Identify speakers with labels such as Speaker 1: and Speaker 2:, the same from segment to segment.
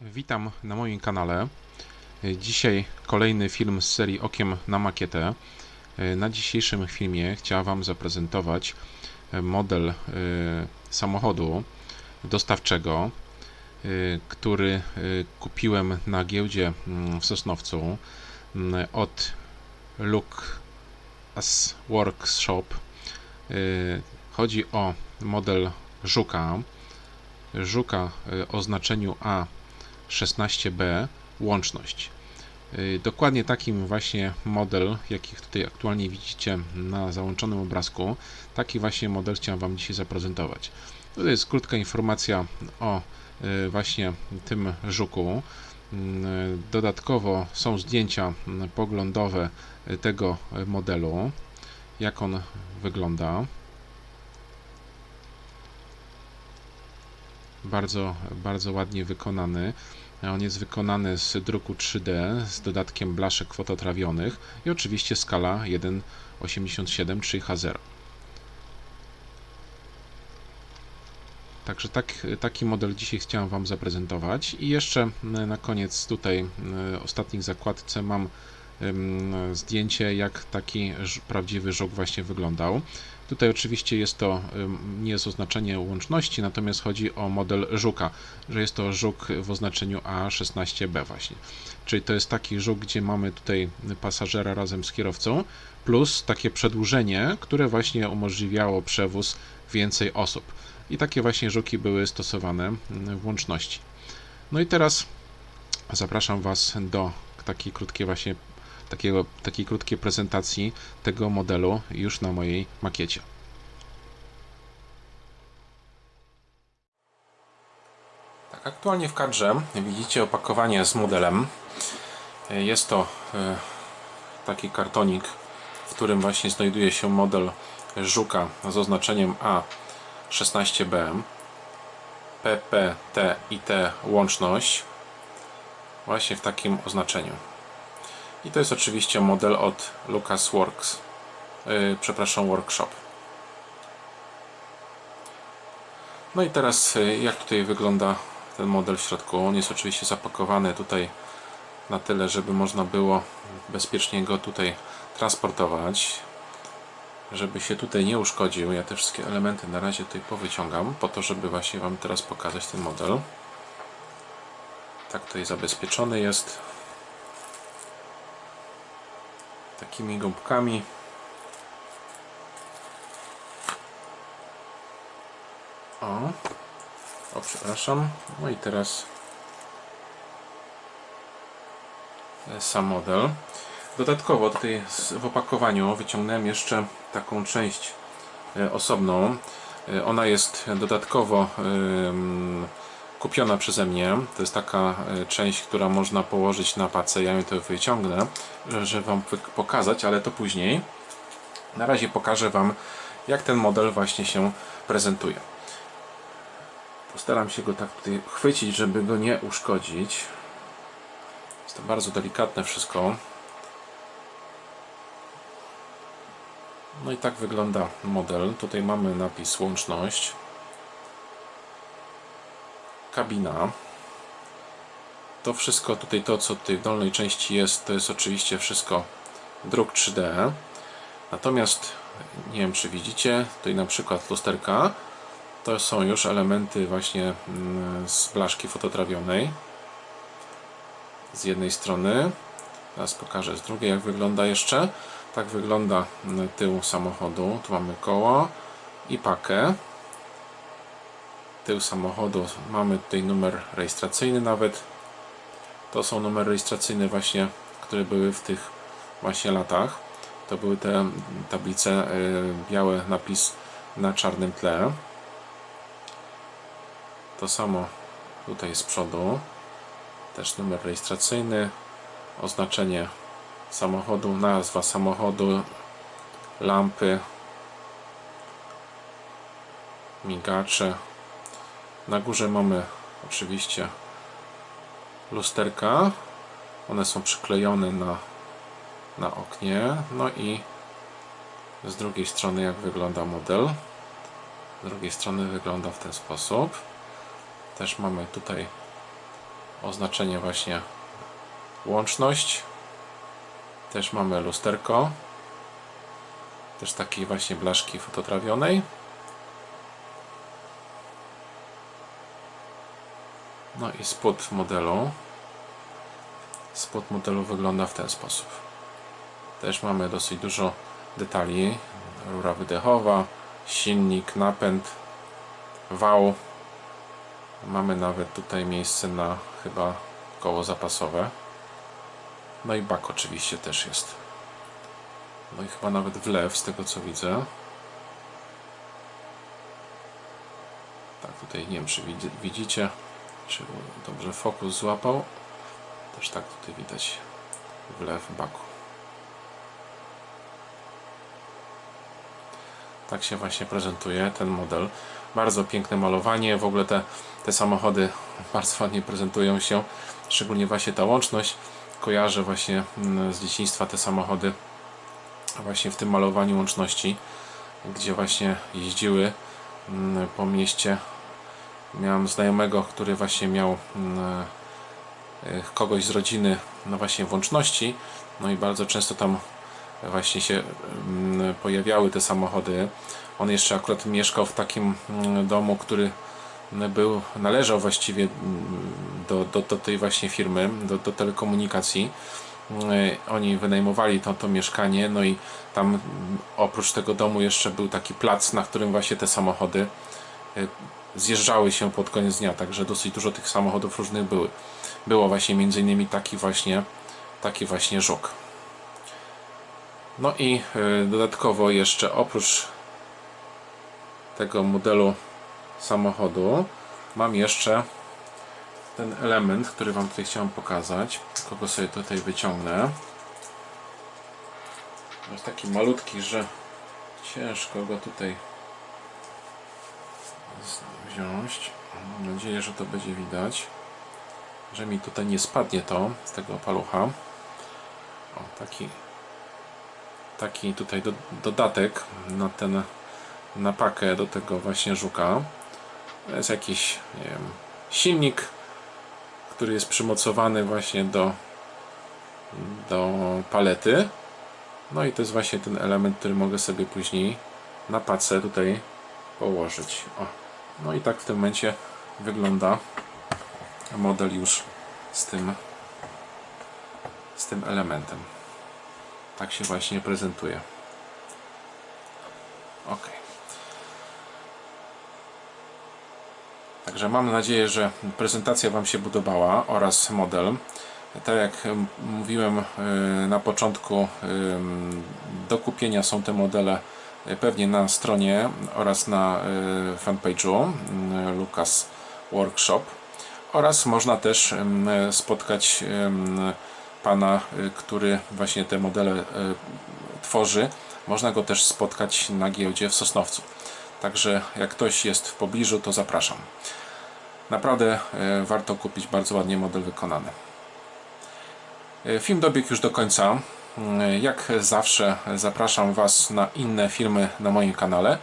Speaker 1: Witam na moim kanale. Dzisiaj kolejny film z serii Okiem na makietę. Na dzisiejszym filmie chciałem Wam zaprezentować model e, samochodu dostawczego, e, który e, kupiłem na giełdzie mm, w Sosnowcu mm, od Lucas Workshop. Chodzi o model Żuka. Żuka o znaczeniu A 16B łączność. Y, Dokładnie takim właśnie model, jaki tutaj aktualnie widzicie na załączonym obrazku, taki właśnie model chciałem Wam dzisiaj zaprezentować. Tutaj jest krótka informacja o y, właśnie tym żuku. Y, Dodatkowo są zdjęcia poglądowe tego modelu, jak on wygląda. Bardzo, bardzo ładnie wykonany. On jest wykonany z druku 3D z dodatkiem blaszek fototrawionych i oczywiście skala 1,87 czyli H0. Także tak, taki model dzisiaj chciałem Wam zaprezentować. I jeszcze na koniec tutaj w ostatniej zakładce mam zdjęcie, jak taki prawdziwy żuk właśnie wyglądał. Tutaj oczywiście jest to nie jest oznaczenie łączności, natomiast chodzi o model żuka, że jest to żuk w oznaczeniu A16B właśnie. Czyli to jest taki żuk, gdzie mamy tutaj pasażera razem z kierowcą, plus takie przedłużenie, które właśnie umożliwiało przewóz więcej osób. I takie właśnie żuki były stosowane w łączności. No i teraz zapraszam Was do takiej krótkiej właśnie takiego, takiej krótkiej prezentacji tego modelu już na mojej makiecie. Tak, aktualnie w kadrze widzicie opakowanie z modelem. Jest to e, taki kartonik, w którym właśnie znajduje się model Żuka z oznaczeniem A16B PP, T i T łączność właśnie w takim oznaczeniu. I to jest oczywiście model od Lucas Works, yy, przepraszam, Workshop. No i teraz yy, jak tutaj wygląda ten model w środku. On jest oczywiście zapakowany tutaj na tyle, żeby można było bezpiecznie go tutaj transportować żeby się tutaj nie uszkodził. Ja te wszystkie elementy na razie tutaj powyciągam po to, żeby właśnie Wam teraz pokazać ten model. Tak tutaj zabezpieczony jest. Takimi gąbkami. O, o przepraszam. No i teraz sam model. Dodatkowo tutaj w opakowaniu wyciągnąłem jeszcze taką część e, osobną. E, ona jest dodatkowo kupiona przeze mnie. To jest taka e, część, która można położyć na pacę. Ja ją to wyciągnę, żeby Wam pokazać, ale to później. Na razie pokażę Wam, jak ten model właśnie się prezentuje. Postaram się go tak tutaj chwycić, żeby go nie uszkodzić. Jest to bardzo delikatne wszystko. No i tak wygląda model. Tutaj mamy napis łączność kabina. To wszystko tutaj, to co tutaj w dolnej części jest, to jest oczywiście wszystko druk 3D. Natomiast, nie wiem czy widzicie, tutaj na przykład lusterka, to są już elementy właśnie mm, z blaszki fototrawionej. Z jednej strony, teraz pokażę z drugiej jak wygląda jeszcze. Tak wygląda mm, tył samochodu. Tu mamy koło i pakę tył samochodu. Mamy tutaj numer rejestracyjny nawet. To są numery rejestracyjne właśnie które były w tych właśnie latach. To były te tablice e, białe napis na czarnym tle. To samo tutaj z przodu. Też numer rejestracyjny. Oznaczenie samochodu, nazwa samochodu lampy migacze na górze mamy oczywiście lusterka. One są przyklejone na, na oknie. No i z drugiej strony jak wygląda model. Z drugiej strony wygląda w ten sposób. Też mamy tutaj oznaczenie właśnie łączność. Też mamy lusterko. Też takiej właśnie blaszki fototrawionej. No i spód modelu. Spód modelu wygląda w ten sposób. Też mamy dosyć dużo detali. Rura wydechowa, silnik, napęd, wał. Mamy nawet tutaj miejsce na chyba koło zapasowe. No i bak oczywiście też jest. No i chyba nawet wlew z tego co widzę. Tak, tutaj nie wiem czy widzi- widzicie, czy dobrze fokus złapał. Też tak tutaj widać wlew baku. Tak się właśnie prezentuje ten model. Bardzo piękne malowanie. W ogóle te, te samochody bardzo ładnie prezentują się. Szczególnie właśnie ta łączność. Kojarzę właśnie mm, z dzieciństwa te samochody właśnie w tym malowaniu łączności, gdzie właśnie jeździły mm, po mieście. Miałem znajomego, który właśnie miał mm, e, kogoś z rodziny no właśnie w łączności. No i bardzo często tam właśnie się mm, pojawiały te samochody. On jeszcze akurat mieszkał w takim mm, domu, który był, należał właściwie do, do, do tej właśnie firmy, do, do telekomunikacji. Mm, Oni wynajmowali to, to mieszkanie, no i tam oprócz tego domu jeszcze był taki plac, na którym właśnie te samochody zjeżdżały się pod koniec dnia, także dosyć dużo tych samochodów różnych były. Było właśnie między innymi taki właśnie, taki właśnie żuk. No i y, dodatkowo jeszcze oprócz tego modelu samochodu mam jeszcze ten element, który Wam tutaj chciałem pokazać. Tylko go sobie tutaj wyciągnę. Jest taki malutki, że ciężko go tutaj wziąć. Mam nadzieję, że to będzie widać. Że mi tutaj nie spadnie to z tego palucha. O, taki taki tutaj do, dodatek na ten na pakę do tego właśnie żuka. To jest jakiś wiem, silnik, który jest przymocowany właśnie do do palety. No i to jest właśnie ten element, który mogę sobie później na pacę tutaj położyć. O. No i tak w tym momencie wygląda model już z tym z tym elementem. Tak się właśnie prezentuje. Ok. Także mam nadzieję, że prezentacja Wam się podobała oraz model. Tak jak mówiłem y, na początku, do kupienia są te modele pewnie na stronie oraz na y, fanpage'u y, Lucas Workshop oraz można też ym, spotkać ym, pana, y, który właśnie te modele y, tworzy. Można go też spotkać na giełdzie w Sosnowcu. Także jak ktoś jest w pobliżu, to zapraszam. Naprawdę warto kupić bardzo ładnie model wykonany. Film dobiegł już do końca. Y, Jak zawsze zapraszam Was na inne filmy na moim kanale.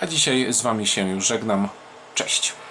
Speaker 1: A dzisiaj z Wami się już żegnam. Cześć!